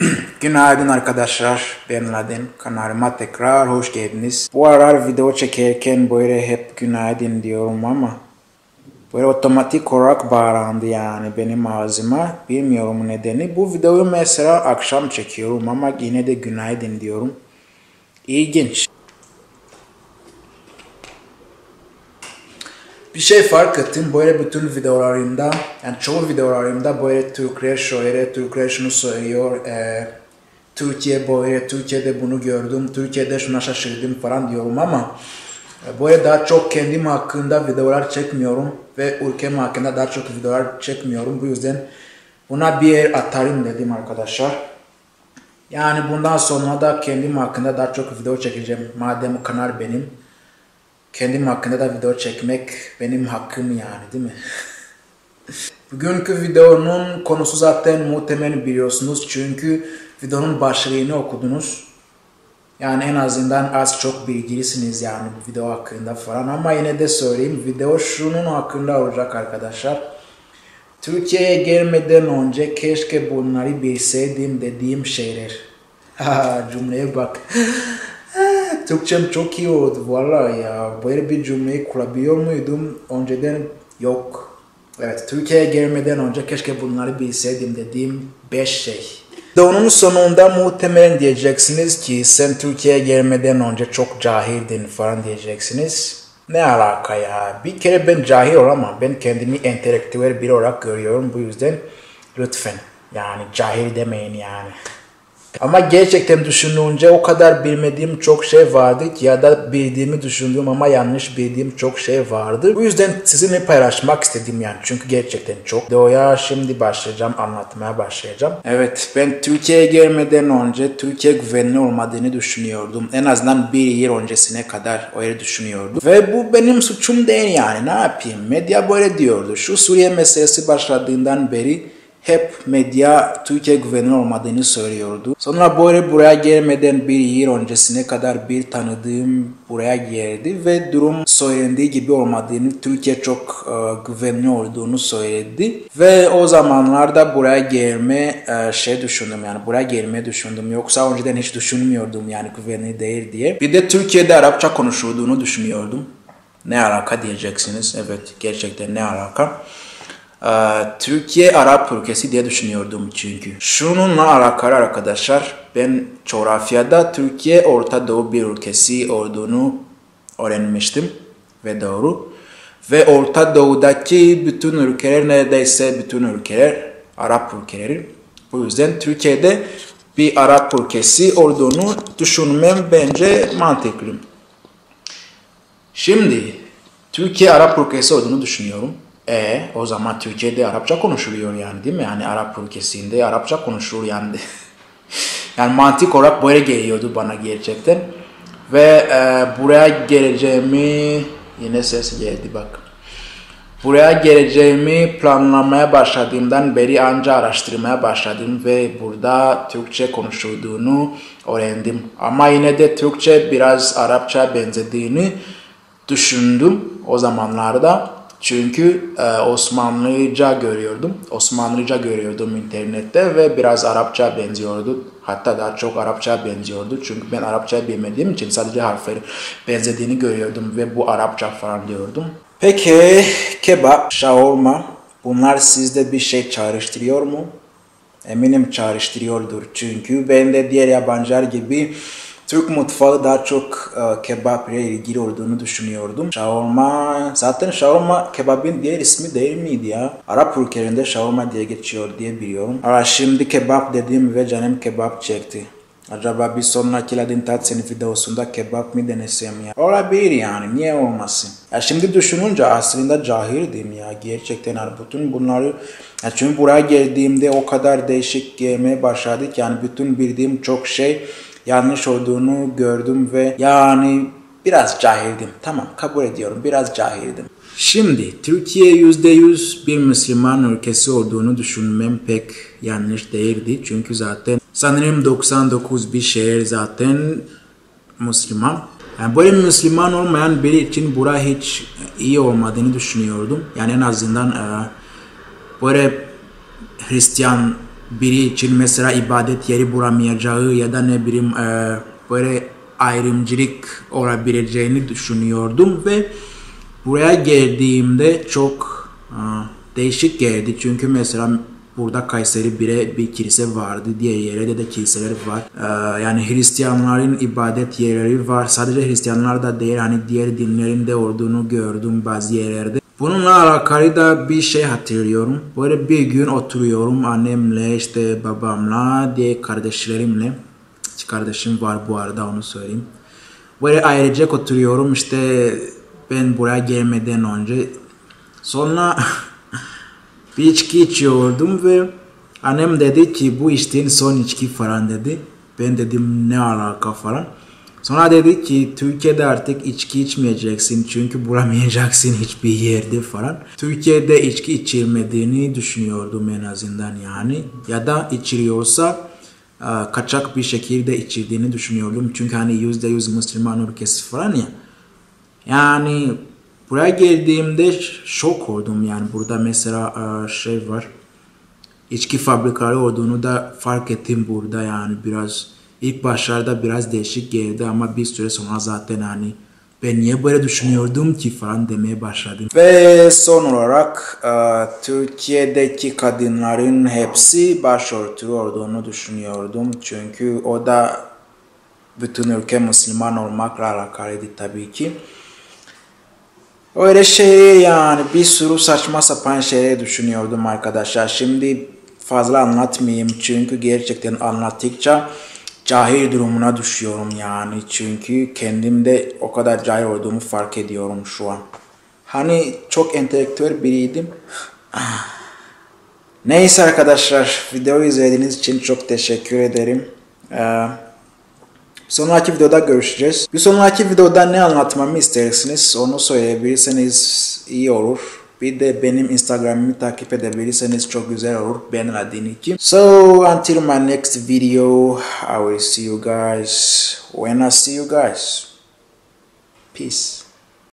Günaydın arkadaşlar. Ben Laden. Kanalıma tekrar hoş geldiniz. Bu aralar video çekerken böyle hep günaydın diyorum ama böyle otomatik olarak bağlandı yani benim ağzıma. Bilmiyorum nedeni. Bu videoyu mesela akşam çekiyorum ama yine de günaydın diyorum. İlginç. Bir şey fark ettim böyle bütün videolarımda, yani çoğu videolarımda böyle Türkler şöyle, Türkler şunu söylüyor, e, Türkiye böyle, Türkiye'de bunu gördüm, Türkiye'de şuna şaşırdım falan diyorum ama e, böyle daha çok kendim hakkında videolar çekmiyorum ve ülkem hakkında daha çok videolar çekmiyorum. Bu yüzden buna bir yer atarım dedim arkadaşlar. Yani bundan sonra da kendim hakkında daha çok video çekeceğim. Madem kanal benim kendim hakkında da video çekmek benim hakkım yani değil mi? Bugünkü videonun konusu zaten muhtemelen biliyorsunuz çünkü videonun başlığını okudunuz. Yani en azından az çok bilgilisiniz yani bu video hakkında falan ama yine de söyleyeyim video şunun hakkında olacak arkadaşlar. Türkiye'ye gelmeden önce keşke bunları bilseydim dediğim şeyler. Cümleye bak. Türkçem çok iyi oldu valla ya. Böyle bir cümleyi kurabiliyor muydum? Önceden yok. Evet, Türkiye'ye gelmeden önce keşke bunları bilseydim dediğim 5 şey. De onun sonunda muhtemelen diyeceksiniz ki sen Türkiye'ye gelmeden önce çok cahildin falan diyeceksiniz. Ne alaka ya? Bir kere ben cahil olamam. Ben kendimi entelektüel biri olarak görüyorum. Bu yüzden lütfen yani cahil demeyin yani. Ama gerçekten düşününce o kadar bilmediğim çok şey vardı ya da bildiğimi düşündüğüm ama yanlış bildiğim çok şey vardı. Bu yüzden sizinle paylaşmak istedim yani çünkü gerçekten çok. Doğuya şimdi başlayacağım anlatmaya başlayacağım. Evet ben Türkiye'ye gelmeden önce Türkiye güvenli olmadığını düşünüyordum. En azından bir yıl öncesine kadar öyle düşünüyordum. Ve bu benim suçum değil yani ne yapayım. Medya böyle diyordu. Şu Suriye meselesi başladığından beri hep medya Türkiye güvenilir olmadığını söylüyordu. Sonra böyle buraya gelmeden bir yıl öncesine kadar bir tanıdığım buraya geldi ve durum söylendiği gibi olmadığını, Türkiye çok e, güvenli olduğunu söyledi. Ve o zamanlarda buraya gelme e, şey düşündüm yani buraya gelmeyi düşündüm. Yoksa önceden hiç düşünmüyordum yani güvenli değil diye. Bir de Türkiye'de Arapça konuşulduğunu düşünüyordum. Ne alaka diyeceksiniz. Evet gerçekten ne alaka. Türkiye Arap ülkesi diye düşünüyordum çünkü. Şununla alakalı arkadaşlar ben coğrafyada Türkiye Orta Doğu bir ülkesi olduğunu öğrenmiştim ve doğru. Ve Orta Doğu'daki bütün ülkeler neredeyse bütün ülkeler Arap ülkeleri. Bu yüzden Türkiye'de bir Arap ülkesi olduğunu düşünmem bence mantıklı. Şimdi Türkiye Arap ülkesi olduğunu düşünüyorum. E o zaman Türkiye'de Arapça konuşuluyor yani değil mi? Yani Arap ülkesinde Arapça konuşulur yani. yani mantık olarak böyle geliyordu bana gerçekten. Ve e, buraya geleceğimi yine ses geldi bak. Buraya geleceğimi planlamaya başladığımdan beri anca araştırmaya başladım ve burada Türkçe konuşulduğunu öğrendim. Ama yine de Türkçe biraz Arapça benzediğini düşündüm o zamanlarda. Çünkü e, Osmanlıca görüyordum. Osmanlıca görüyordum internette ve biraz Arapça benziyordu. Hatta daha çok Arapça benziyordu. Çünkü ben Arapça bilmediğim için sadece harfleri benzediğini görüyordum ve bu Arapça falan diyordum. Peki kebap, şaorma bunlar sizde bir şey çağrıştırıyor mu? Eminim çağrıştırıyordur çünkü ben de diğer yabancılar gibi Türk mutfağı daha çok e, kebap ile ilgili olduğunu düşünüyordum. Şaorma, zaten şaorma kebabın diğer ismi değil miydi ya? Arap ülkelerinde şaorma diye geçiyor diye biliyorum. Ama şimdi kebap dedim ve canım kebap çekti. Acaba bir sonraki Ladin Tatsen'in videosunda kebap mı denesem ya? Olabilir yani niye olmasın? Ya şimdi düşününce aslında cahildim ya gerçekten yani bütün bunları ya çünkü buraya geldiğimde o kadar değişik gelmeye başladık yani bütün bildiğim çok şey yanlış olduğunu gördüm ve yani biraz cahildim. Tamam kabul ediyorum biraz cahildim. Şimdi Türkiye %100 bir Müslüman ülkesi olduğunu düşünmem pek yanlış değildi. Çünkü zaten sanırım 99 bir şehir zaten Müslüman. Yani böyle Müslüman olmayan biri için bura hiç iyi olmadığını düşünüyordum. Yani en azından e, böyle Hristiyan biri için mesela ibadet yeri bulamayacağı ya da ne bileyim e, böyle ayrımcılık olabileceğini düşünüyordum ve buraya geldiğimde çok e, değişik geldi. Çünkü mesela burada Kayseri bire bir kilise vardı. Diğer yerde de kiliseler var. E, yani Hristiyanların ibadet yerleri var. Sadece Hristiyanlar da değil hani diğer dinlerin de olduğunu gördüm bazı yerlerde. Bununla alakalı da bir şey hatırlıyorum. Böyle bir gün oturuyorum annemle işte babamla diye kardeşlerimle. İki kardeşim var bu arada onu söyleyeyim. Böyle ailecek oturuyorum işte ben buraya gelmeden önce. Sonra bir içki içiyordum ve annem dedi ki bu içtiğin son içki falan dedi. Ben dedim ne alaka falan. Sonra dedi ki Türkiye'de artık içki içmeyeceksin çünkü bulamayacaksın hiçbir yerde falan. Türkiye'de içki içilmediğini düşünüyordum en azından yani. Ya da içiliyorsa kaçak bir şekilde içildiğini düşünüyordum. Çünkü hani yüzde yüz Müslüman ülkesi falan ya. Yani buraya geldiğimde şok oldum yani burada mesela şey var. İçki fabrikaları olduğunu da fark ettim burada yani biraz İlk başlarda biraz değişik geldi ama bir süre sonra zaten hani ben niye böyle düşünüyordum ki falan demeye başladım. Ve son olarak e, Türkiye'deki kadınların hepsi başörtülü olduğunu düşünüyordum. Çünkü o da bütün ülke Müslüman olmakla alakalıydı tabii ki. Öyle şey yani bir sürü saçma sapan şeyler düşünüyordum arkadaşlar. Şimdi fazla anlatmayayım çünkü gerçekten anlattıkça cahil durumuna düşüyorum yani. Çünkü kendimde o kadar cahil olduğumu fark ediyorum şu an. Hani çok entelektüel biriydim. Neyse arkadaşlar videoyu izlediğiniz için çok teşekkür ederim. Ee, sonraki videoda görüşeceğiz. Bir sonraki videoda ne anlatmamı istersiniz onu söyleyebilirseniz iyi olur. Bir de benim Instagram'ımı takip edebilirseniz çok güzel olur. Adını kim. So until my next video, I will see you guys when I see you guys. Peace.